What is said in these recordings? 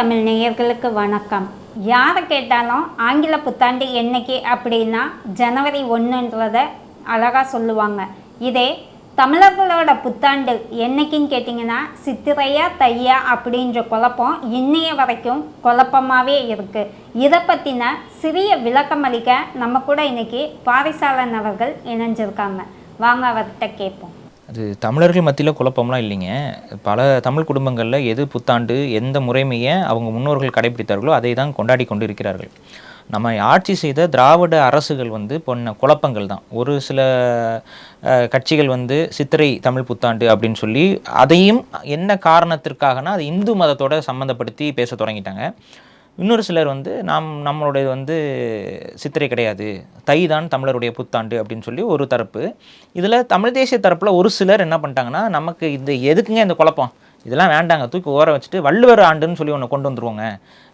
தமிழ் நேயர்களுக்கு வணக்கம். யாரை கேட்டாலும் ஆங்கில புத்தாண்டு என்னைக்கு அப்படின்னா ஜனவரி ஒன்றுன்றத அழகாக சொல்லுவாங்க. இதே தமிழர்களோட புத்தாண்டு என்னைக்குன்னு கேட்டிங்கன்னா சித்திரையா தையா அப்படின்ற குழப்பம் இன்னைய வரைக்கும் குழப்பமாகவே இருக்குது இதை பற்றின சிறிய விளக்கம் அளிக்க நம்ம கூட இன்னைக்கு பாரிசாலன் அவர்கள் இணைஞ்சிருக்காங்க. வாங்க அவர்கிட்ட கேட்போம். அது தமிழர்கள் மத்தியில் குழப்பம்லாம் இல்லைங்க. பல தமிழ் குடும்பங்களில் எது புத்தாண்டு எந்த முறைமையை அவங்க முன்னோர்கள் கடைபிடித்தார்களோ அதை தான் கொண்டாடி கொண்டு இருக்கிறார்கள் நம்ம ஆட்சி செய்த திராவிட அரசுகள் வந்து பொன்ன குழப்பங்கள் தான். ஒரு சில கட்சிகள் வந்து சித்திரை தமிழ் புத்தாண்டு அப்படின்னு சொல்லி அதையும் என்ன காரணத்திற்காகனா அது இந்து மதத்தோட சம்மந்தப்படுத்தி பேச தொடங்கிட்டாங்க. இன்னொரு சிலர் வந்து நாம் நம்மளுடைய வந்து சித்திரை கிடையாது. தை தான் தமிழருடைய புத்தாண்டு அப்படின்னு சொல்லி ஒரு தரப்பு. இதில் தமிழ் தேசிய தரப்பில் ஒரு சிலர் என்ன பண்ணிட்டாங்கன்னா நமக்கு இது எதுக்குங்க இந்த குழப்பம்? இதெல்லாம் வேண்டாங்க. தூக்கி ஓர வச்சுட்டு வள்ளுவர் ஆண்டுன்னு சொல்லி ஒன்று கொண்டு வந்துருவோங்க.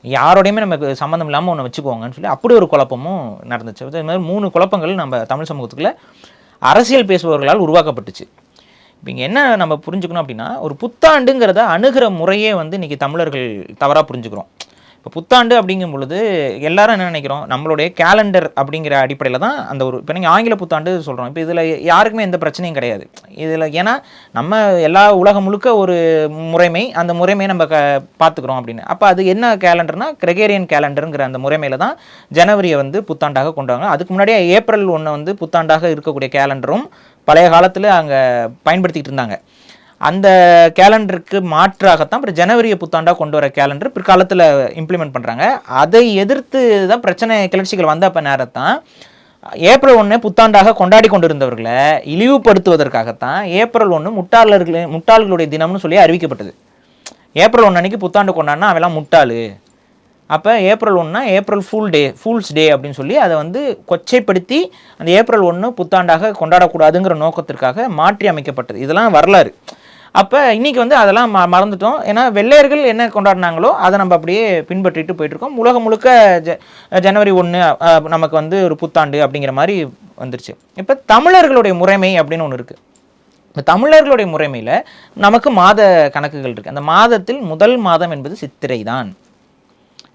யாரோடையுமே நமக்கு சம்மந்தம் இல்லாமல் ஒன்று வச்சுக்கோங்கன்னு சொல்லி அப்படி ஒரு குழப்பமும் நடந்துச்சு. இது மாதிரி மூணு குழப்பங்கள் நம்ம தமிழ் சமூகத்துக்குள்ள அரசியல் பேசுபவர்களால் உருவாக்கப்பட்டுச்சு. இப்போ இங்கே என்ன நம்ம புரிஞ்சுக்கணும் அப்படின்னா ஒரு புத்தாண்டுங்கிறத அணுகிற முறையே வந்து இன்றைக்கி தமிழர்கள் தவறாக புரிஞ்சுக்கிறோம். இப்போ புத்தாண்டு அப்படிங்கும் பொழுது எல்லாரும் என்ன நினைக்கிறோம்? நம்மளுடைய கேலண்டர் அப்படிங்கிற அடிப்படையில் தான் அந்த ஒரு இப்போ நீங்கள் ஆங்கில புத்தாண்டு சொல்கிறோம் இப்போ இதில் யாருக்குமே எந்த பிரச்சனையும் கிடையாது. இதில் ஏன்னா நம்ம எல்லா உலகம் முழுக்க ஒரு முறைமை அந்த முறைமையை நம்ம க பார்த்துக்குறோம் அப்படின்னு. அப்போ அது என்ன கேலண்டர்னா கிரெகேரியன் கேலண்டருங்கிற அந்த முறைமையில் தான் ஜனவரியை வந்து புத்தாண்டாக கொண்டாங்க அதுக்கு முன்னாடியே ஏப்ரல் ஒன்று வந்து புத்தாண்டாக இருக்கக்கூடிய கேலண்டரும் பழைய காலத்தில் அங்கே பயன்படுத்திக்கிட்டு இருந்தாங்க. அந்த கேலண்டருக்கு மாற்றாகத்தான் அப்புறம் ஜனவரியை புத்தாண்டாக கொண்டு வர கேலண்டர் பிற்காலத்தில் இம்ப்ளிமெண்ட் பண்ணுறாங்க அதை எதிர்த்து தான் பிரச்சனை கிளர்ச்சிகள் வந்த அப்போ நேரத்தான் ஏப்ரல் ஒன்று புத்தாண்டாக கொண்டாடி கொண்டிருந்தவர்களை இழிவுபடுத்துவதற்காகத்தான் ஏப்ரல் ஒன்று முட்டாளர்கள் முட்டாள்களுடைய தினம்னு சொல்லி அறிவிக்கப்பட்டது. ஏப்ரல் ஒன்று அன்றைக்கி புத்தாண்டு கொண்டாடினா அவெல்லாம் முட்டாளு. அப்போ ஏப்ரல் ஒன்றா April fool day fools day அப்படின்னு சொல்லி அதை வந்து கொச்சைப்படுத்தி அந்த ஏப்ரல் ஒன்று புத்தாண்டாக கொண்டாடக்கூடாதுங்கிற நோக்கத்திற்காக மாற்றி அமைக்கப்பட்டது. இதெல்லாம் வரலாறு. அப்போ இன்றைக்கி வந்து அதெல்லாம் ம மறந்துட்டோம். ஏன்னா வெள்ளையர்கள் என்ன கொண்டாடினாங்களோ அதை நம்ம அப்படியே பின்பற்றிட்டு போயிட்டுருக்கோம். உலகம் முழுக்க ஜ ஜனவரி ஒன்று நமக்கு வந்து ஒரு புத்தாண்டு அப்படிங்கிற மாதிரி வந்துருச்சு. இப்போ தமிழர்களுடைய முறைமை அப்படின்னு ஒன்று இருக்குது இந்த தமிழர்களுடைய முறைமையில் நமக்கு மாத கணக்குகள் இருக்குது அந்த மாதத்தில் முதல் மாதம் என்பது சித்திரை தான்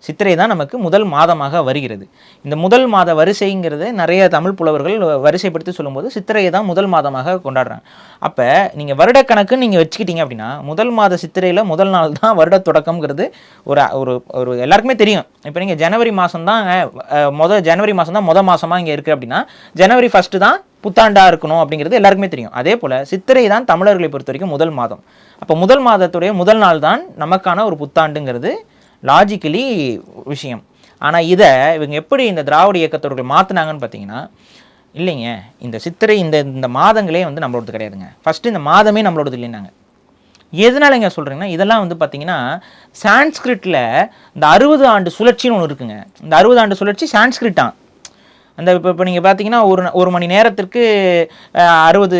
சித்திரை தான் நமக்கு முதல் மாதமாக வருகிறது. இந்த முதல் மாத வரிசைங்கிறது நிறைய தமிழ் புலவர்கள் வரிசைப்படுத்தி சொல்லும்போது சித்திரையை தான் முதல் மாதமாக கொண்டாடுறாங்க. அப்போ நீங்கள் வருடக்கணக்குன்னு நீங்கள் வச்சுக்கிட்டீங்க அப்படின்னா முதல் மாத சித்திரையில் முதல் நாள் தான் வருட தொடக்கம்ங்கிறது ஒரு ஒரு ஒரு எல்லாருக்குமே தெரியும். இப்போ நீங்கள் ஜனவரி மாதம் தான் மொதல் ஜனவரி மாதம் தான் மொதல் மாதமாக இங்கே இருக்குது அப்படின்னா ஜனவரி ஃபஸ்ட்டு தான் புத்தாண்டா இருக்கணும் அப்படிங்கிறது எல்லாருக்குமே தெரியும். அதே போல் சித்திரை தான் தமிழர்களை பொறுத்த வரைக்கும் முதல் மாதம். அப்போ முதல் மாதத்துடைய முதல் நாள் தான் நமக்கான ஒரு புத்தாண்டுங்கிறது லாஜிக்கலி விஷயம். ஆனால் இதை இவங்க எப்படி இந்த திராவிட இயக்கத்தோர்கள் மாற்றினாங்கன்னு பார்த்தீங்கன்னா இல்லைங்க. இந்த சித்திரை இந்த இந்த மாதங்களே வந்து நம்மளோடது கிடையாதுங்க. ஃபஸ்ட்டு இந்த மாதமே நம்மளோடது இல்லைன்னாங்க. எதனால இங்கே சொல்கிறீங்கன்னா இதெல்லாம் வந்து பார்த்தீங்கன்னா சான்ஸ்கிரிட்டில் இந்த அறுபது ஆண்டு சுழற்சின்னு ஒன்று இருக்குங்க. இந்த அறுபது ஆண்டு சுழற்சி சான்ஸ்கிரிட்டான் அந்த இப்போ இப்போ நீங்கள் பார்த்தீங்கன்னா ஒரு ஒரு மணி நேரத்திற்கு அறுபது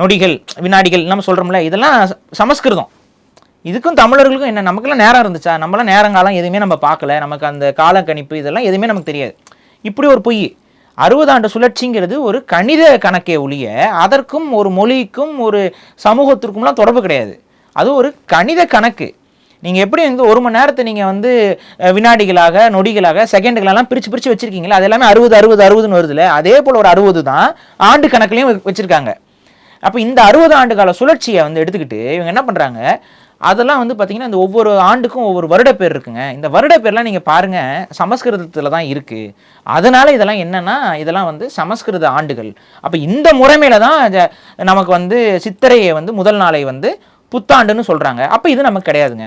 நொடிகள் வினாடிகள் நம்ம சொல்கிறோம்ல இதெல்லாம் சமஸ்கிருதம். இதுக்கும் தமிழர்களுக்கும் என்ன? நமக்கெல்லாம் நேரம் இருந்துச்சா? நம்மளாம் நேரங்காலம் எதுவுமே நம்ம பார்க்கல. நமக்கு அந்த கால கணிப்பு இதெல்லாம் எதுவுமே நமக்கு தெரியாது. இப்படி ஒரு பொய். அறுபது ஆண்டு சுழற்சிங்கிறது ஒரு கணித கணக்கே ஒழிய அதற்கும் ஒரு மொழிக்கும் ஒரு சமூகத்திற்கும்லாம் தொடர்பு கிடையாது. அது ஒரு கணித கணக்கு. நீங்கள் எப்படி வந்து ஒரு மணி நேரத்தை நீங்கள் வந்து வினாடிகளாக நொடிகளாக செகண்டுகளெல்லாம் பிரித்து பிரித்து வச்சுருக்கீங்களா? அது எல்லாமே அறுபது அறுபது அறுபதுன்னு வருதுல. அதே போல் ஒரு அறுபது தான் ஆண்டு கணக்குலையும் வச்சுருக்காங்க. அப்போ இந்த அறுபது ஆண்டு கால சுழற்சியை வந்து எடுத்துக்கிட்டு இவங்க என்ன பண்ணுறாங்க அதெல்லாம் வந்து பார்த்தீங்கன்னா இந்த ஒவ்வொரு ஆண்டுக்கும் ஒவ்வொரு வருட பேர் இருக்குங்க. இந்த வருட பேர்லாம் நீங்கள் பாருங்கள் சமஸ்கிருதத்தில் தான் இருக்குது அதனால் இதெல்லாம் என்னென்னா இதெல்லாம் வந்து சமஸ்கிருத ஆண்டுகள். அப்போ இந்த முறைமையில் தான் ஜ- நமக்கு வந்து சித்திரையை வந்து முதல் நாளை வந்து புத்தாண்டுன்னு சொல்கிறாங்க அப்போ இது நமக்கு கிடையாதுங்க.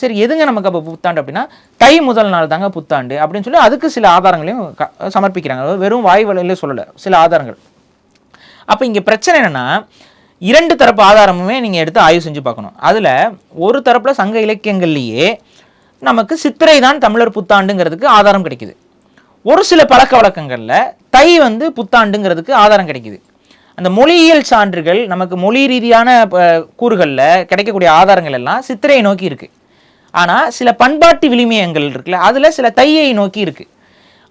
சரி எதுங்க நமக்கு அப்போ புத்தாண்டு அப்படின்னா தை முதல் நாள் தாங்க புத்தாண்டு அப்படின்னு சொல்லி அதுக்கு சில ஆதாரங்களையும் க- சமர்ப்பிக்கிறாங்க. வெறும் வாய் வழியிலே சொல்லலை சில ஆதாரங்கள். அப்போ இங்கே பிரச்சனை என்னென்னா இரண்டு தரப்பு ஆதாரமுமே நீங்கள் எடுத்து ஆய்வு செஞ்சு பார்க்கணும். அதில் ஒரு தரப்பில் சங்க இலக்கியங்கள்லேயே நமக்கு சித்திரை தான் தமிழர் புத்தாண்டுங்கிறதுக்கு ஆதாரம் கிடைக்குது. ஒரு சில பழக்க வழக்கங்களில் தை வந்து புத்தாண்டுங்கிறதுக்கு ஆதாரம் கிடைக்குது. அந்த மொழியியல் சான்றுகள் நமக்கு மொழி ரீதியான கூறுகளில் கிடைக்கக்கூடிய ஆதாரங்கள் எல்லாம் சித்திரையை நோக்கி இருக்குது ஆனால் சில பண்பாட்டு விளிமியங்கள் இருக்குல்ல அதில் சில தையை நோக்கி இருக்குது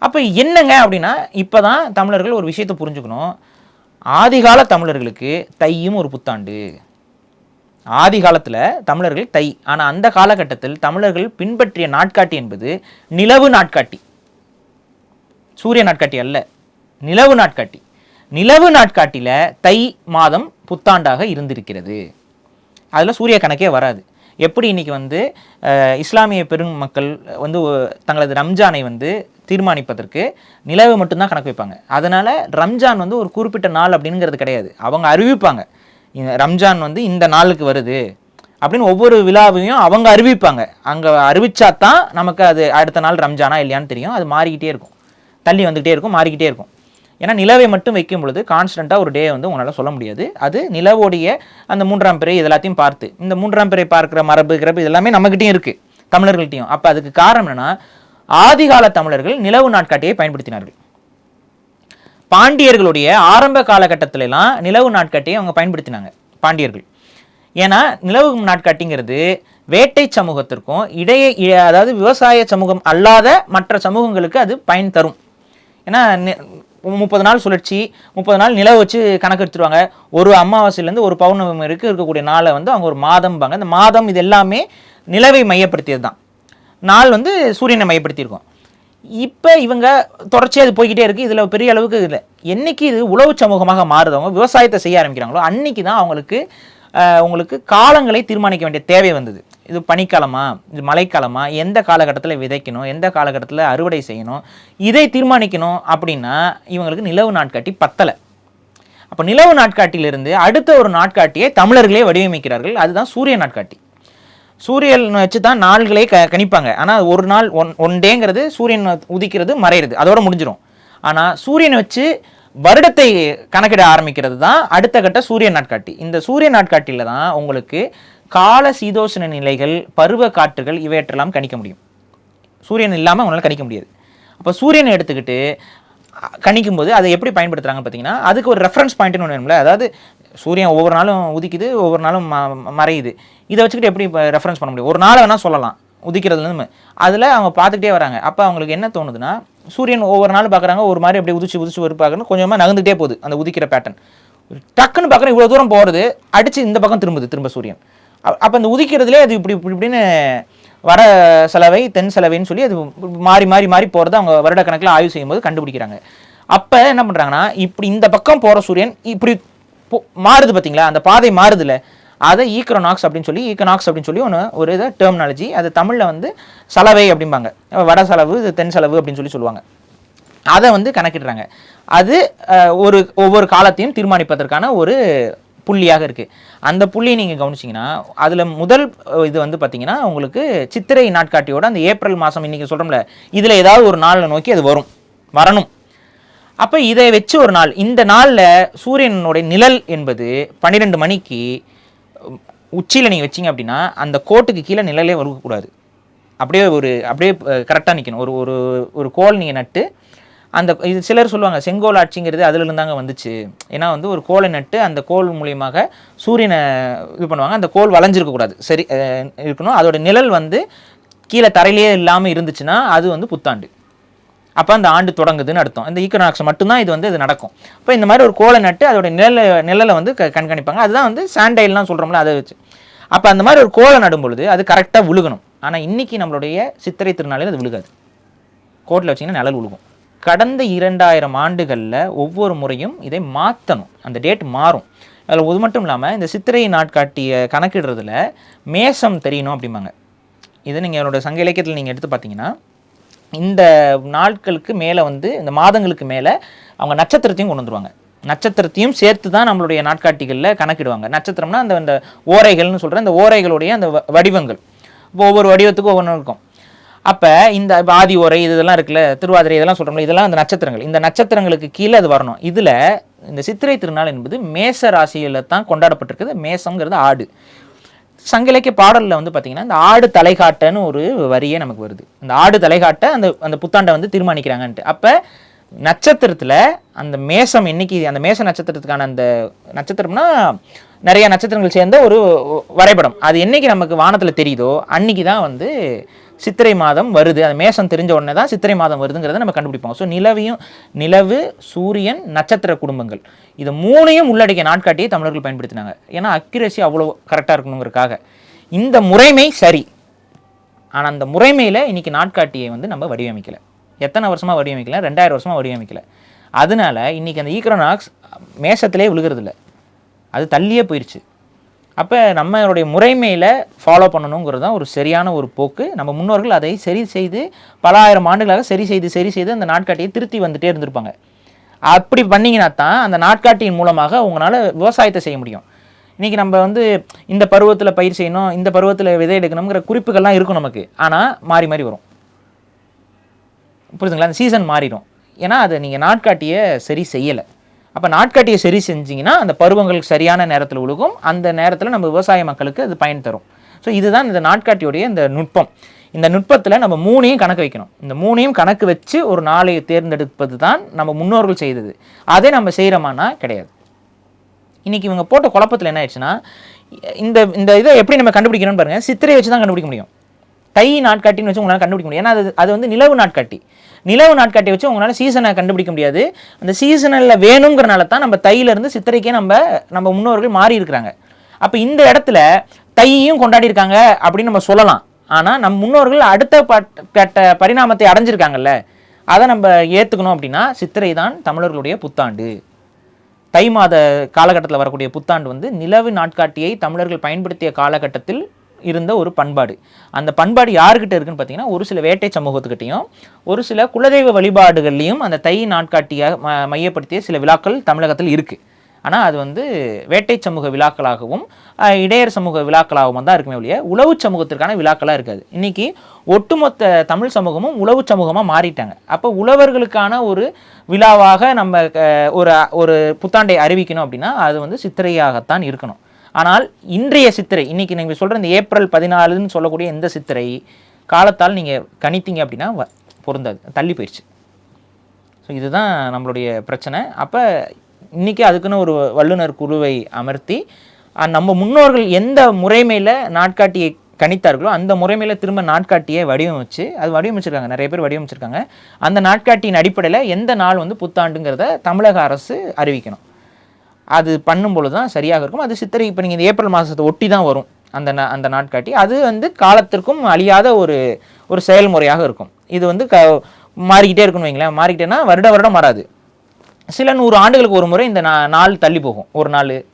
அப்போ என்னங்க அப்படின்னா இப்போ தான் தமிழர்கள் ஒரு விஷயத்தை புரிஞ்சுக்கணும். ஆதிகால தமிழர்களுக்கு தையும் ஒரு புத்தாண்டு. ஆதி காலத்தில் தமிழர்கள் தை. ஆனால் அந்த காலகட்டத்தில் தமிழர்கள் பின்பற்றிய நாட்காட்டி என்பது நிலவு நாட்காட்டி. சூரிய நாட்காட்டி அல்ல நிலவு நாட்காட்டி. நிலவு நாட்காட்டியில் தை மாதம் புத்தாண்டாக இருந்திருக்கிறது. அதில் சூரிய கணக்கே வராது. எப்படி இன்னைக்கு வந்து இஸ்லாமிய பெருமக்கள் வந்து தங்களது ரம்ஜானை வந்து தீர்மானிப்பதற்கு நிலவு மட்டும்தான் கணக்கு வைப்பாங்க. அதனால் ரம்ஜான் வந்து ஒரு குறிப்பிட்ட நாள் அப்படிங்கிறது கிடையாது. அவங்க அறிவிப்பாங்க. ரம்ஜான் வந்து இந்த நாளுக்கு வருது அப்படின்னு ஒவ்வொரு விழாவையும் அவங்க அறிவிப்பாங்க. அங்கே அறிவிச்சா தான் நமக்கு அது அடுத்த நாள் ரம்ஜானா இல்லையான்னு தெரியும். அது மாறிக்கிட்டே இருக்கும். தள்ளி வந்துக்கிட்டே இருக்கும் மாறிக்கிட்டே இருக்கும். ஏன்னா நிலவை மட்டும் வைக்கும் பொழுது கான்ஸ்டண்ட்டாக ஒரு டே வந்து உங்களால் சொல்ல முடியாது. அது நிலவோடைய அந்த மூன்றாம் பிறை இதெல்லாத்தையும் பார்த்து இந்த மூன்றாம் பிறை பார்க்குற மரபு கிரபு இது எல்லாமே இருக்குது தமிழர்கள்ட்டையும் அப்போ அதுக்கு காரணம் என்னென்னா ஆதிகால தமிழர்கள் நிலவு நாட்காட்டியை பயன்படுத்தினார்கள். பாண்டியர்களுடைய ஆரம்ப காலகட்டத்திலலாம் நிலவு நாட்காட்டியை அவங்க பயன்படுத்தினாங்க பாண்டியர்கள். ஏன்னா நிலவு நாட்காட்டிங்கிறது வேட்டை சமூகத்திற்கும் இடையே இ- அதாவது விவசாய சமூகம் அல்லாத மற்ற சமூகங்களுக்கு அது பயன் தரும். ஏன்னா முப்பது நாள் சுழற்சி முப்பது நாள் நிலவு வச்சு கணக்கு எடுத்துருவாங்க. ஒரு அமாவாசையிலேருந்து ஒரு பௌர்ணமி வரைக்கும் இருக்கக்கூடிய நாளை வந்து அவங்க ஒரு மாதம்பாங்க. அந்த மாதம் இது எல்லாமே நிலவை மையப்படுத்தியது தான் நாள் வந்து சூரியனை மையப்படுத்தியிருக்கோம். இப்போ இவங்க தொடர்ச்சியாக இது போய்கிட்டே இருக்குது இதில் பெரிய அளவுக்கு இல்லை. என்றைக்கு இது உழவு சமூகமாக மாறுதவங்க விவசாயத்தை செய்ய ஆரம்பிக்கிறாங்களோ அன்றைக்கி தான் அவங்களுக்கு உங்களுக்கு காலங்களை தீர்மானிக்க வேண்டிய தேவை வந்தது. இது பனிக்காலமா? இது மழைக்காலமா? எந்த காலகட்டத்தில் விதைக்கணும்? எந்த காலகட்டத்தில் அறுவடை செய்யணும்? இதை தீர்மானிக்கணும் அப்படின்னா இவங்களுக்கு நிலவு நாட்காட்டி பத்தலை. அப்போ நிலவு நாட்காட்டியிலிருந்து அடுத்த ஒரு நாட்காட்டியை தமிழர்களே வடிவமைக்கிறார்கள். அதுதான் சூரிய நாட்காட்டி. சூரியன் வச்சு தான் நாள்களே க கணிப்பாங்க. ஆனால் ஒரு நாள் ஒன் ஒன் டேங்கிறது சூரியன் உதிக்கிறது மறையிறது. அதோட முடிஞ்சிடும் ஆனால் சூரியனை வச்சு வருடத்தை கணக்கிட ஆரம்பிக்கிறது தான் அடுத்த கட்ட சூரிய நாட்காட்டி. இந்த சூரிய நாட்காட்டியில் தான் உங்களுக்கு கால சீதோஷண நிலைகள் பருவ காற்றுகள் இவையற்றெல்லாம் கணிக்க முடியும். சூரியன் இல்லாமல் உங்களால் கணிக்க முடியாது. அப்போ சூரியனை எடுத்துக்கிட்டு கணிக்கும்போது அதை எப்படி பயன்படுத்துகிறாங்க பார்த்தீங்கன்னா அதுக்கு ஒரு ரெஃபரன்ஸ் பாயிண்ட்னு ஒன்று வேணும்ல. அதாவது சூரியன் ஒவ்வொரு நாளும் உதிக்குது ஒவ்வொரு நாளும் மறையுது. இதை வச்சுக்கிட்டு எப்படி ரெஃபரன்ஸ் பண்ண முடியும்? ஒரு நாளை வேணால் சொல்லலாம். உதிக்கிறதுலேருந்து அதில் அவங்க பார்த்துக்கிட்டே வராங்க. அப்போ அவங்களுக்கு என்ன தோணுதுன்னா சூரியன் ஒவ்வொரு நாள் பார்க்குறாங்க ஒரு மாதிரி அப்படியே உதிச்சு உதிச்சு ஒரு பார்க்கணும் கொஞ்சமாக நகர்ந்துகிட்டே போகுது அந்த உதிக்கிற பேட்டர்ன் டக்குன்னு பார்க்குறேன் இவ்வளோ தூரம் போகிறது அடித்து இந்த பக்கம் திரும்புது திரும்ப சூரியன். அப்போ அந்த உதிக்கிறதுலே அது இப்படி இப்படி இப்படின்னு வர செலவை தென் செலவைன்னு சொல்லி அது மாறி மாறி மாறி போகிறத அவங்க வருட கணக்கில் ஆய்வு செய்யும்போது கண்டுபிடிக்கிறாங்க. அப்போ என்ன பண்ணுறாங்கன்னா இப்படி இந்த பக்கம் போகிற சூரியன் இப்படி மாறுது பார்த்தீங்களா அந்த பாதை மாறுதுல. அதை ஈக்ரோனாக்ஸ் அப்படின்னு சொல்லி ஈக்கனாக்ஸ் அப்படின்னு சொல்லி ஒன்று ஒரு இதை டெர்மினாலஜி அது தமிழில் வந்து சலவை அப்படிம்பாங்க. வட செலவு இது தென் செலவு அப்படின்னு சொல்லி சொல்லுவாங்க. அதை வந்து கணக்கிடுறாங்க. அது ஒரு ஒவ்வொரு காலத்தையும் தீர்மானிப்பதற்கான ஒரு புள்ளியாக இருக்குது அந்த புள்ளியை நீங்கள் கவனிச்சிங்கன்னா அதில் முதல் இது வந்து பார்த்தீங்கன்னா உங்களுக்கு சித்திரை நாட்காட்டியோட அந்த ஏப்ரல் மாதம் இன்றைக்கி சொல்கிறோம்ல இதில் ஏதாவது ஒரு நாளில் நோக்கி அது வரும். வரணும். அப்போ இதை வச்சு ஒரு நாள் இந்த நாளில் சூரியனுடைய நிழல் என்பது பன்னிரெண்டு மணிக்கு உச்சியில் நீங்கள் வச்சீங்க அப்படின்னா அந்த கோட்டுக்கு கீழே நிழலே வரக்கூடாது அப்படியே ஒரு அப்படியே கரெக்டாக நிற்கணும் ஒரு ஒரு ஒரு கோல் நீங்கள் நட்டு அந்த இது சிலர் சொல்லுவாங்க செங்கோல் ஆட்சிங்கிறது அதுலேருந்தாங்க வந்துச்சு. ஏன்னா வந்து ஒரு கோலை நட்டு அந்த கோல் மூலியமாக சூரியனை இது பண்ணுவாங்க. அந்த கோல் வளைஞ்சிருக்கக்கூடாது சரி இருக்கணும். அதோட நிழல் வந்து கீழே தரையிலேயே இல்லாமல் இருந்துச்சுன்னா அது வந்து புத்தாண்டு. அப்போ அந்த ஆண்டு தொடங்குதுன்னு அர்த்தம். இந்த ஈக்கனாக்ஸ் மட்டும்தான் இது வந்து இது நடக்கும். அப்போ இந்த மாதிரி ஒரு கோலை நட்டு அதோட நிழலை நிழலை வந்து க- கண்காணிப்பாங்க. அதுதான் வந்து சாண்டைல்லாம் சொல்கிறோம்ல அதை வச்சு. அப்போ அந்த மாதிரி ஒரு கோலை நடும் பொழுது அது கரெக்டாக விழுகணும். ஆனால் இன்னைக்கு நம்மளுடைய சித்திரை திருநாளில் அது விழுகாது. கோட்டில் வச்சிங்கன்னா நிழல் விழுகும் கடந்த இரண்டாயிரம் ஆண்டுகளில் ஒவ்வொரு முறையும் இதை மாற்றணும் அந்த டேட் மாறும். அதில் அது மட்டும் இல்லாமல் இந்த சித்திரை நாட்காட்டிய கணக்கிடுறதுல மேசம் தெரியணும் அப்படிம்பாங்க. இது நீங்கள் என்னோடய சங்க இலக்கியத்தில் நீங்கள் எடுத்து பார்த்தீங்கன்னா இந்த நாட்களுக்கு மேலே வந்து இந்த மாதங்களுக்கு மேலே அவங்க நட்சத்திரத்தையும் கொண்டு வந்துருவாங்க. நட்சத்திரத்தையும் சேர்த்து தான் நம்மளுடைய நாட்காட்டிகளில் கணக்கிடுவாங்க. நட்சத்திரம்னா அந்த அந்த ஓரைகள்னு சொல்கிற அந்த ஓரைகளுடைய அந்த வ- வடிவங்கள். இப்போ ஒவ்வொரு வடிவத்துக்கும் ஒவ்வொன்றும் இருக்கும். அப்போ இந்த ஆதி ஓரை இது இதெல்லாம் இருக்குல்ல திருவாதிரை இதெல்லாம் சொல்கிறோம்ல இதெல்லாம் அந்த நட்சத்திரங்கள். இந்த நட்சத்திரங்களுக்கு கீழே அது வரணும். இதில் இந்த சித்திரை திருநாள் என்பது மேச ராசியில் தான் கொண்டாடப்பட்டிருக்குது. மேசங்கிறது ஆடு. சங்க இலக்கிய பாடலில் வந்து பார்த்தீங்கன்னா இந்த ஆடு தலைகாட்டன்னு ஒரு வரியே நமக்கு வருது. இந்த ஆடு தலைகாட்ட அந்த அந்த புத்தாண்டை வந்து தீர்மானிக்கிறாங்கன்ட்டு. அப்போ நட்சத்திரத்தில் அந்த மேசம் என்னைக்கு அந்த மேச நட்சத்திரத்துக்கான அந்த நட்சத்திரம்னா நிறைய நட்சத்திரங்கள் சேர்ந்த ஒரு வரைபடம். அது என்னைக்கு நமக்கு வானத்தில் தெரியுதோ அன்னைக்கு தான் வந்து சித்திரை மாதம் வருது. அந்த மேசம் தெரிஞ்ச உடனே தான் சித்திரை மாதம் வருதுங்கிறத நம்ம கண்டுபிடிப்போம். ஸோ நிலவையும் நிலவு சூரியன் நட்சத்திர குடும்பங்கள். இது மூணையும் உள்ளடக்கிய நாட்காட்டியை தமிழர்கள் பயன்படுத்தினாங்க. ஏன்னா அக்யூரசி அவ்வளோ கரெக்டாக இருக்கணுங்கிறதுக்காக. இந்த முறைமை சரி. ஆனால் அந்த முறைமையில் இன்னைக்கு நாட்காட்டியை வந்து நம்ம வடிவமைக்கலை. எத்தனை வருஷமாக வடிவமைக்கல? ரெண்டாயிரம் வருஷமாக வடிவமைக்கல. அதனால இன்னைக்கு அந்த ஈக்ரோனாக்ஸ் மேஷத்திலே விழுகிறதில்ல. அது தள்ளியே போயிடுச்சு அப்போ நம்மளுடைய முறைமையில் ஃபாலோ பண்ணணுங்கிறது தான் ஒரு சரியான ஒரு போக்கு. நம்ம முன்னோர்கள் அதை சரி செய்து பல ஆயிரம் ஆண்டுகளாக சரி செய்து சரி செய்து அந்த நாட்காட்டியை திருத்தி வந்துட்டே இருந்திருப்பாங்க. அப்படி பண்ணிங்கன்னா தான் அந்த நாட்காட்டியின் மூலமாக உங்களால் விவசாயத்தை செய்ய முடியும். இன்றைக்கி நம்ம வந்து இந்த பருவத்தில் பயிர் செய்யணும் இந்த பருவத்தில் விதை எடுக்கணுங்கிற குறிப்புகள்லாம் இருக்கும் நமக்கு. ஆனால் மாறி மாறி வரும். புரியுதுங்களா? அந்த சீசன் மாறிடும். ஏன்னா அதை நீங்கள் நாட்காட்டியை சரி செய்யலை. அப்போ நாட்காட்டியை சரி செஞ்சிங்கன்னா அந்த பருவங்களுக்கு சரியான நேரத்தில் உழுகும். அந்த நேரத்தில் நம்ம விவசாய மக்களுக்கு அது பயன் தரும். ஸோ இதுதான் இந்த நாட்காட்டியுடைய இந்த நுட்பம். இந்த நுட்பத்தில் நம்ம மூணையும் கணக்கு வைக்கணும். இந்த மூணையும் கணக்கு வச்சு ஒரு நாளை தேர்ந்தெடுப்பது தான் நம்ம முன்னோர்கள் செய்தது. அதே நம்ம செய்கிறோமானா கிடையாது. இன்னைக்கு இவங்க போட்ட குழப்பத்தில் என்ன ஆயிடுச்சுன்னா இந்த இந்த இதை எப்படி நம்ம கண்டுபிடிக்கணும்னு பாருங்கள் சித்திரை வச்சு தான் கண்டுபிடிக்க முடியும். தை நாட்காட்டின்னு வச்சு உங்களால் கண்டுபிடிக்க முடியும். ஏன்னா அது அது வந்து நிலவு நாட்காட்டி. நிலவு நாட்காட்டி வச்சு உங்களால் சீசனை கண்டுபிடிக்க முடியாது. அந்த சீசனில் வேணுங்கிறனால தான் நம்ம தையிலேருந்து சித்திரைக்கே நம்ம நம்ம முன்னோர்கள் மாறி இருக்கிறாங்க. அப்போ இந்த இடத்துல தையையும் கொண்டாடி இருக்காங்க அப்படின்னு நம்ம சொல்லலாம். ஆனால் நம் முன்னோர்கள் அடுத்த பட்- கட்ட பரிணாமத்தை அடைஞ்சிருக்காங்கல்ல அதை நம்ம ஏற்றுக்கணும் அப்படின்னா சித்திரை தான் தமிழர்களுடைய புத்தாண்டு. தை மாத காலகட்டத்தில் வரக்கூடிய புத்தாண்டு வந்து நிலவு நாட்காட்டியை தமிழர்கள் பயன்படுத்திய காலகட்டத்தில் இருந்த ஒரு பண்பாடு. அந்த பண்பாடு யாருக்கிட்ட இருக்குன்னு பார்த்தீங்கன்னா ஒரு சில வேட்டை சமூகத்துக்கிட்டையும் ஒரு சில குலதெய்வ வழிபாடுகள்லையும் அந்த தை நாட்காட்டியாக ம மையப்படுத்திய சில விழாக்கள் தமிழகத்தில் இருக்குது ஆனால் அது வந்து வேட்டை சமூக விழாக்களாகவும் இடையர் சமூக விழாக்களாகவும் தான் இருக்குமே ஒழிய உழவு சமூகத்திற்கான விழாக்களாக இருக்காது. இன்றைக்கி ஒட்டுமொத்த தமிழ் சமூகமும் உழவு சமூகமாக மாறிட்டாங்க. அப்போ உழவர்களுக்கான ஒரு விழாவாக நம்ம ஒரு ஒரு புத்தாண்டை அறிவிக்கணும் அப்படின்னா அது வந்து சித்திரையாகத்தான் இருக்கணும். ஆனால் இன்றைய சித்திரை இன்னைக்கு நீங்கள் சொல்கிற இந்த ஏப்ரல் பதினாலுன்னு சொல்லக்கூடிய எந்த சித்திரை காலத்தால் நீங்கள் கணித்தீங்க அப்படின்னா வ- பொருந்தாது தள்ளி போயிடுச்சு ஸோ இதுதான் நம்மளுடைய பிரச்சனை. அப்போ இன்றைக்கி அதுக்குன்னு ஒரு வல்லுனர் குழுவை அமர்த்தி நம்ம முன்னோர்கள் எந்த முறைமையில் நாட்காட்டியை கணித்தார்களோ அந்த முறைமையில் திரும்ப நாட்காட்டியை வடிவமைச்சு அது வடிவமைச்சிருக்காங்க நிறைய பேர் வடிவமைச்சிருக்காங்க. அந்த நாட்காட்டியின் அடிப்படையில் எந்த நாள் வந்து புத்தாண்டுங்கிறத தமிழக அரசு அறிவிக்கணும். அது பண்ணும்பொழுது தான் சரியாக இருக்கும். அது சித்திரை இப்போ நீங்கள் இந்த ஏப்ரல் மாதத்தை ஒட்டி தான் வரும். அந்த நா- அந்த நாட்காட்டி. அது வந்து காலத்திற்கும் அழியாத ஒரு ஒரு செயல்முறையாக இருக்கும். இது வந்து க மாறிக்கிட்டே இருக்குன்னு வைங்களேன். மாறிக்கிட்டேன்னா வருட வருடம் மாறாது. சில நூறு ஆண்டுகளுக்கு ஒரு முறை இந்த நா நாள் தள்ளி போகும். ஒரு நாள்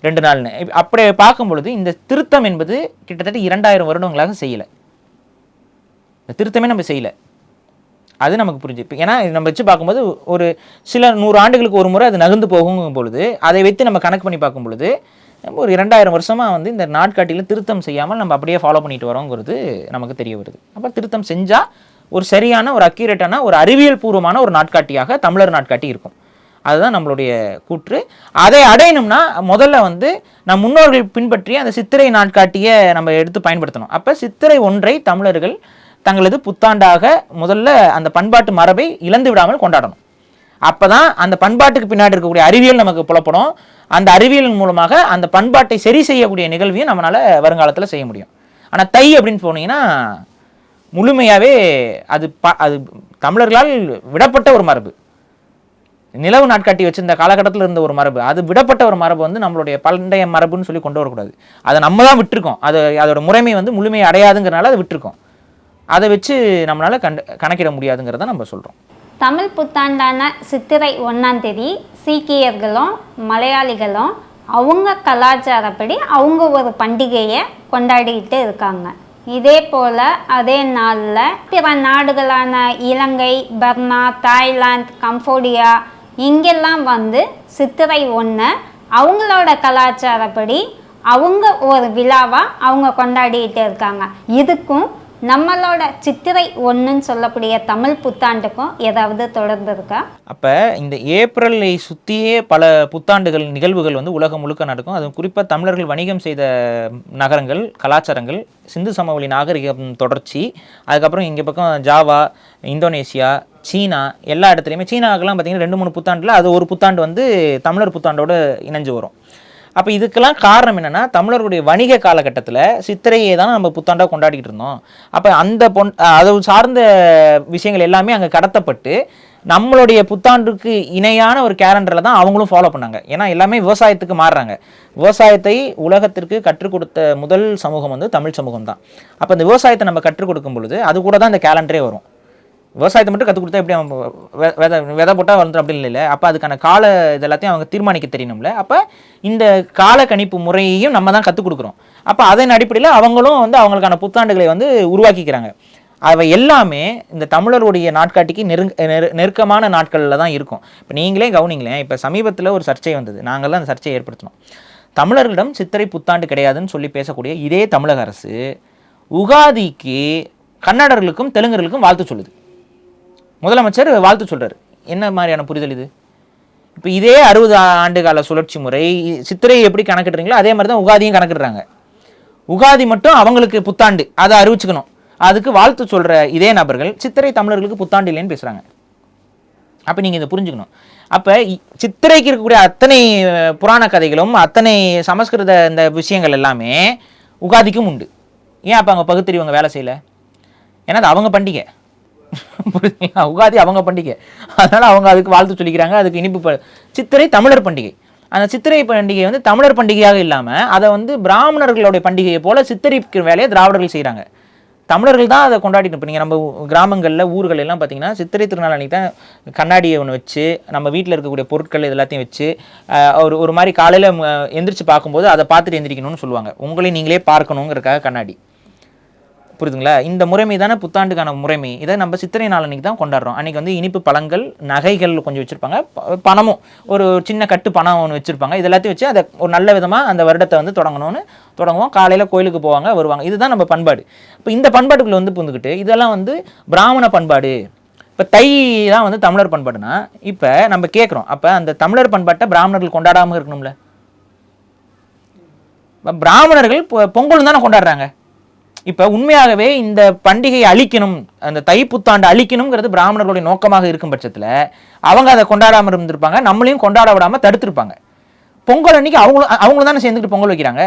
ரெண்டு நாள்னு. அப்படி பார்க்கும் பொழுது இந்த திருத்தம் என்பது கிட்டத்தட்ட இரண்டாயிரம் வருடங்களாக செய்யலை. இந்த திருத்தமே நம்ம செய்யலை. அது நமக்கு புரிஞ்சுப்போம் ஏன்னா இது நம்ம வச்சு பார்க்கும்போது ஒரு சில நூறு ஆண்டுகளுக்கு ஒரு முறை அது நகர்ந்து போகும் பொழுது அதை வைத்து நம்ம கணக்கு பண்ணி பார்க்கும் பொழுது ஒரு இரண்டாயிரம் வருஷமாக வந்து இந்த நாட்காட்டியில் திருத்தம் செய்யாமல் நம்ம அப்படியே ஃபாலோ பண்ணிட்டு வரோங்கிறது நமக்கு தெரிய வருது. அப்போ திருத்தம் செஞ்சால் ஒரு சரியான ஒரு அக்யூரேட்டான ஒரு அறிவியல் பூர்வமான ஒரு நாட்காட்டியாக தமிழர் நாட்காட்டி இருக்கும். அதுதான் நம்மளுடைய கூற்று. அதை அடையணும்னா முதல்ல வந்து நம் முன்னோர்கள் பின்பற்றி அந்த சித்திரை நாட்காட்டியை நம்ம எடுத்து பயன்படுத்தணும். அப்போ சித்திரை ஒன்றை தமிழர்கள் தங்களது புத்தாண்டாக முதல்ல அந்த பண்பாட்டு மரபை இழந்து விடாமல் கொண்டாடணும். அப்போ தான் அந்த பண்பாட்டுக்கு பின்னாடி இருக்கக்கூடிய அறிவியல் நமக்கு புலப்படும். அந்த அறிவியலின் மூலமாக அந்த பண்பாட்டை சரி செய்யக்கூடிய நிகழ்வையும் நம்மளால் வருங்காலத்தில் செய்ய முடியும். ஆனால் தை அப்படின்னு போனீங்கன்னா முழுமையாகவே அது ப அது தமிழர்களால் விடப்பட்ட ஒரு மரபு. நிலவு நாட்காட்டி வச்சிருந்த காலகட்டத்தில் இருந்த ஒரு மரபு. அது விடப்பட்ட ஒரு மரபு வந்து நம்மளுடைய பண்டைய மரபுன்னு சொல்லி கொண்டு வரக்கூடாது. அதை நம்ம தான் விட்டுருக்கோம். அது அதோட முறைமை வந்து முழுமையை அடையாதுங்கிறனால அதை விட்டுருக்கோம். அதை வச்சு நம்மளால் கண்டு கணக்கிட முடியாதுங்கிறத நம்ம சொல்கிறோம் தமிழ் புத்தாண்டான சித்திரை ஒன்றாம் தேதி சீக்கியர்களும் மலையாளிகளும் அவங்க கலாச்சாரப்படி அவங்க ஒரு பண்டிகையை கொண்டாடிக்கிட்டு இருக்காங்க. இதே போல் அதே நாளில் பிற நாடுகளான இலங்கை பர்மா தாய்லாந்து கம்போடியா இங்கெல்லாம் வந்து சித்திரை ஒன்று அவங்களோட கலாச்சாரப்படி அவங்க ஒரு விழாவாக அவங்க கொண்டாடிக்கிட்டு இருக்காங்க. இதுக்கும் நம்மளோட சித்திரை ஒன்றுன்னு சொல்லக்கூடிய தமிழ் புத்தாண்டுக்கும் ஏதாவது தொடர்பு இருக்கா? அப்போ இந்த ஏப்ரலை சுற்றியே பல புத்தாண்டுகள் நிகழ்வுகள் வந்து உலகம் முழுக்க நடக்கும். அது குறிப்பாக தமிழர்கள் வணிகம் செய்த நகரங்கள் கலாச்சாரங்கள் சிந்து சமவெளி நாகரிகம் தொடர்ச்சி. அதுக்கப்புறம் இங்கே பக்கம் ஜாவா இந்தோனேஷியா சீனா எல்லா இடத்துலையுமே சீனாக்கெல்லாம் பார்த்தீங்கன்னா ரெண்டு மூணு புத்தாண்டில் அது ஒரு புத்தாண்டு வந்து தமிழர் புத்தாண்டோடு இணைஞ்சு வரும். அப்போ இதுக்கெல்லாம் காரணம் என்னென்னா தமிழர்களுடைய வணிக காலகட்டத்தில் சித்திரையை தான் நம்ம புத்தாண்டாக கொண்டாடிட்டு இருந்தோம். அப்போ அந்த பொன் அது சார்ந்த விஷயங்கள் எல்லாமே அங்கே கடத்தப்பட்டு நம்மளுடைய புத்தாண்டுக்கு இணையான ஒரு கேலண்டரில் தான் அவங்களும் ஃபாலோ பண்ணாங்க. ஏன்னா எல்லாமே விவசாயத்துக்கு மாறுறாங்க. விவசாயத்தை உலகத்திற்கு கற்றுக் கொடுத்த முதல் சமூகம் வந்து தமிழ் சமூகம் தான் அப்போ இந்த விவசாயத்தை நம்ம கற்றுக் கொடுக்கும் பொழுது அது கூட தான் இந்த கேலண்டரே வரும். விவசாயத்தை மட்டும் கற்றுக் கொடுத்தா எப்படி அவன் வித விதை போட்டால் வந்துடும் அப்படின்னு இல்லை அப்போ அதுக்கான கால இது எல்லாத்தையும் அவங்க தீர்மானிக்க தெரியணும்ல. அப்போ இந்த கால கணிப்பு முறையையும் நம்ம தான் கற்றுக் கொடுக்குறோம். அப்போ அதன் அடிப்படையில் அவங்களும் வந்து அவங்களுக்கான புத்தாண்டுகளை வந்து உருவாக்கிக்கிறாங்க. அவை எல்லாமே இந்த தமிழருடைய நாட்காட்டிக்கு நெருங்க நெரு- நெருக்கமான நாட்களில் தான் இருக்கும். இப்போ நீங்களே கவனிங்களேன் இப்போ சமீபத்தில் ஒரு சர்ச்சை வந்தது. நாங்கள் தான் அந்த சர்ச்சையை ஏற்படுத்தினோம். தமிழர்களிடம் சித்திரை புத்தாண்டு கிடையாதுன்னு சொல்லி பேசக்கூடிய இதே தமிழக அரசு உகாதிக்கு கன்னடர்களுக்கும் தெலுங்கர்களுக்கும் வாழ்த்து சொல்லுது. முதலமைச்சர் வாழ்த்து சொல்கிறார் என்ன மாதிரியான புரிதல் இது? இப்போ இதே அறுபது ஆண்டு கால சுழற்சி முறை சித்திரையை எப்படி கணக்கிடுறீங்களோ அதே மாதிரி தான் உகாதியும் கணக்கிடுறாங்க. உகாதி மட்டும் அவங்களுக்கு புத்தாண்டு அதை அறிவிச்சுக்கணும். அதுக்கு வாழ்த்து சொல்கிற இதே நபர்கள் சித்திரை தமிழர்களுக்கு புத்தாண்டு இல்லைன்னு பேசுகிறாங்க அப்போ நீங்கள் இதை புரிஞ்சுக்கணும். அப்போ சித்திரைக்கு இருக்கக்கூடிய அத்தனை புராண கதைகளும் அத்தனை சமஸ்கிருத இந்த விஷயங்கள் எல்லாமே உகாதிக்கும் உண்டு. ஏன் அப்போ அவங்க பகுத்தறிவங்க வேலை செய்யல? ஏன்னா அது அவங்க பண்டிகை. உகாதி அவங்க பண்டிகை. அதனால அவங்க அதுக்கு வாழ்த்து சொல்லிக்கிறாங்க. அதுக்கு இனிப்பு சித்திரை தமிழர் பண்டிகை. அந்த சித்திரை பண்டிகை வந்து தமிழர் பண்டிகையாக இல்லாமல் அதை வந்து பிராமணர்களுடைய பண்டிகையை போல சித்தரிக்கிற வேலையை திராவிடர்கள் செய்கிறாங்க தமிழர்கள் தான் அதை கொண்டாடிட்டு இருப்பீங்க நீங்கள் நம்ம கிராமங்களில் ஊர்கள் எல்லாம் பார்த்தீங்கன்னா சித்திரை திருநாள் அன்னைக்கு தான் கண்ணாடியை ஒன்று வச்சு நம்ம வீட்டில் இருக்கக்கூடிய பொருட்கள் இது எல்லாத்தையும் வச்சு ஒரு ஒரு மாதிரி காலையில் எந்திரிச்சு பார்க்கும்போது அதை பார்த்துட்டு எந்திரிக்கணும்னு சொல்லுவாங்க. உங்களை நீங்களே பார்க்கணுங்கிறக்காக கண்ணாடி. புரியுதுங்களா? இந்த முறைமை தானே புத்தாண்டுக்கான முறைமை. இதை நம்ம சித்திரை நாள் அன்றைக்கி தான் கொண்டாடுறோம். அன்றைக்கி வந்து இனிப்பு பழங்கள் நகைகள் கொஞ்சம் வச்சுருப்பாங்க. பணமும் ஒரு சின்ன கட்டு பணம் ஒன்று வச்சுருப்பாங்க. இது எல்லாத்தையும் வச்சு அதை ஒரு நல்ல விதமாக அந்த வருடத்தை வந்து தொடங்கணும்னு தொடங்குவோம். காலையில் கோயிலுக்கு போவாங்க வருவாங்க. இதுதான் நம்ம பண்பாடு. இப்போ இந்த பண்பாட்டுக்குள்ள வந்து புந்துக்கிட்டு இதெல்லாம் வந்து பிராமண பண்பாடு. இப்போ தை தான் வந்து தமிழர் பண்பாடுனா இப்போ நம்ம கேட்குறோம் அப்போ அந்த தமிழர் பண்பாட்டை பிராமணர்கள் கொண்டாடாமல் இருக்கணும்ல? பிராமணர்கள் பொ- பொங்கலும் தானே கொண்டாடுறாங்க. இப்போ உண்மையாகவே இந்த பண்டிகையை அழிக்கணும் அந்த தை புத்தாண்டு அழிக்கணுங்கிறது பிராமணர்களுடைய நோக்கமாக இருக்கும் பட்சத்தில் அவங்க அதை கொண்டாடாமல் இருந்திருப்பாங்க நம்மளையும் கொண்டாட விடாமல் தடுத்திருப்பாங்க. பொங்கல் அன்னைக்கு அவங்களும் அவங்களும் தானே சேர்ந்துட்டு பொங்கல் வைக்கிறாங்க?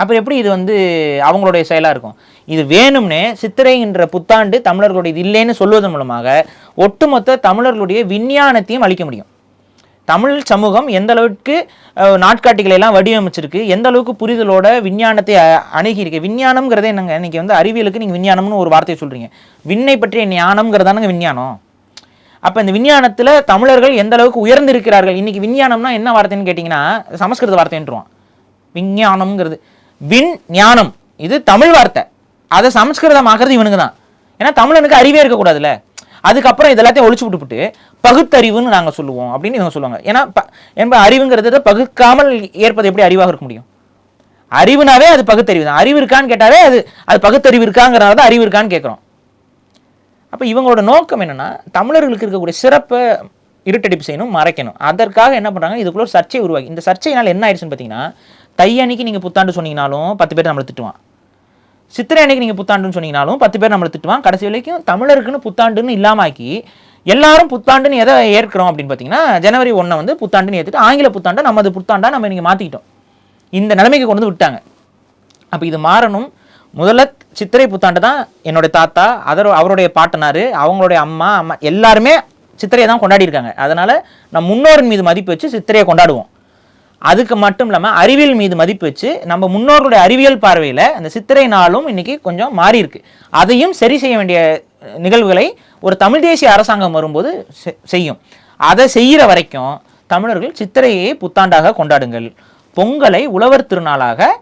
அப்புறம் எப்படி இது வந்து அவங்களுடைய செயலாக இருக்கும்? இது வேணும்னே சித்திரைங்கிற புத்தாண்டு தமிழர்களுடைய இது இல்லைன்னு சொல்வதன் மூலமாக ஒட்டுமொத்த தமிழர்களுடைய விஞ்ஞானத்தையும் அழிக்க முடியும். தமிழ் சமூகம் எந்த அளவுக்கு நாட்காட்டிகளை எல்லாம் வடிவமைச்சிருக்கு எந்த அளவுக்கு புரிதலோட விஞ்ஞானத்தை அணுகியிருக்கு. விஞ்ஞானம்ங்கிறதே என்னங்க? இன்னைக்கு வந்து அறிவியலுக்கு நீங்கள் விஞ்ஞானம்னு ஒரு வார்த்தையை சொல்கிறீங்க விண்ணை பற்றிய ஞானம்ங்கிறதானுங்க விஞ்ஞானம். அப்போ இந்த விஞ்ஞானத்தில் தமிழர்கள் எந்த அளவுக்கு உயர்ந்திருக்கிறார்கள்? இன்றைக்கி விஞ்ஞானம்னா என்ன வார்த்தைன்னு கேட்டிங்கன்னா சமஸ்கிருத வார்த்தைன்றுவான். விஞ்ஞானம்ங்கிறது. விண் ஞானம். இது தமிழ் வார்த்தை. அதை சமஸ்கிருதமாகறது இவனுக்கு தான். ஏன்னா தமிழனுக்கு அறிவே இருக்கக்கூடாதுல்ல. அதுக்கப்புறம் இதெல்லாத்தையும் ஒழிச்சு விட்டுப்புட்டு பகுத்தறிவுன்னு நாங்கள் சொல்லுவோம் அப்படின்னு இவங்க சொல்லுவாங்க. ஏன்னா ப- என்ப அறிவுங்கிறது பகுக்காமல் ஏற்பது எப்படி அறிவாக இருக்க முடியும்? அறிவுனாவே அது பகுத்தறிவு தான். அறிவு இருக்கான்னு கேட்டாவே அது அது பகுத்தறிவு இருக்காங்கிறனால தான் அறிவு இருக்கான்னு கேட்குறோம். அப்போ இவங்களோட நோக்கம் என்னென்னா தமிழர்களுக்கு இருக்கக்கூடிய சிறப்பை இருட்டடிப்பு செய்யணும் மறைக்கணும். அதற்காக என்ன பண்ணுறாங்க இதுக்குள்ள ஒரு சர்ச்சை உருவாகி இந்த சர்ச்சையினால் என்ன ஆயிடுச்சுன்னு பார்த்தீங்கன்னா தையணிக்கு நீங்கள் புத்தாண்டு சொன்னீங்கனாலும் பத்து பேர் நம்மளை திட்டுவான். சித்திரை அன்னைக்கு நீங்கள் புத்தாண்டுன்னு சொன்னீங்கனாலும் பத்து பேர் நம்மளை திட்டுவான் கடைசி வரைக்கும் தமிழருக்குன்னு புத்தாண்டுன்னு இல்லாம ஆக்கி எல்லாரும் புத்தாண்டுன்னு எதை ஏற்கிறோம் அப்படின்னு பார்த்தீங்கன்னா ஜனவரி ஒன்றை வந்து புத்தாண்டுன்னு ஏற்றுட்டு ஆங்கில புத்தாண்டை நமது புத்தாண்டா நம்ம நீங்கள் மாற்றிக்கிட்டோம் இந்த நிலைமைக்கு கொண்டு வந்து விட்டாங்க அப்போ இது மாறணும். முதல்ல சித்திரை புத்தாண்டு தான் என்னுடைய தாத்தா அதர் அவருடைய பாட்டனார் அவங்களுடைய அம்மா அம்மா எல்லாருமே சித்திரையை தான் கொண்டாடி இருக்காங்க அதனால் நம்ம முன்னோரின் மீது மதிப்பு வச்சு சித்திரையை கொண்டாடுவோம். அதுக்கு மட்டும் இல்லாமல் அறிவியல் மீது மதிப்பு வச்சு நம்ம முன்னோர்களுடைய அறிவியல் பார்வையில் அந்த சித்திரை நாளும் இன்றைக்கி கொஞ்சம் மாறி இருக்கு. அதையும் சரி செய்ய வேண்டிய நிகழ்வுகளை ஒரு தமிழ் தேசிய அரசாங்கம் வரும்போது செ- செய்யும். அதை செய்கிற வரைக்கும் தமிழர்கள் சித்திரையை புத்தாண்டாக கொண்டாடுங்கள். பொங்கலை உழவர் திருநாளாக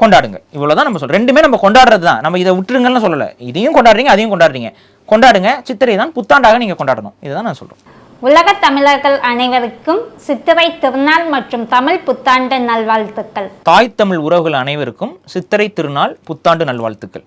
கொண்டாடுங்கள். இவ்வளோதான் நம்ம சொல்கிறோம் ரெண்டுமே நம்ம கொண்டாடுறது தான் நம்ம இதை விட்டுருங்கள்னு சொல்லலை. இதையும் கொண்டாடுறீங்க அதையும் கொண்டாடுறீங்க. கொண்டாடுங்க. சித்திரை தான் புத்தாண்டாக நீங்கள் கொண்டாடணும். இதுதான் நான் சொல்கிறேன் உலகத் தமிழர்கள் அனைவருக்கும் சித்திரை திருநாள் மற்றும் தமிழ் புத்தாண்டு நல்வாழ்த்துக்கள். தாய் தமிழ் உறவுகள் அனைவருக்கும் சித்திரை திருநாள் புத்தாண்டு நல்வாழ்த்துக்கள்.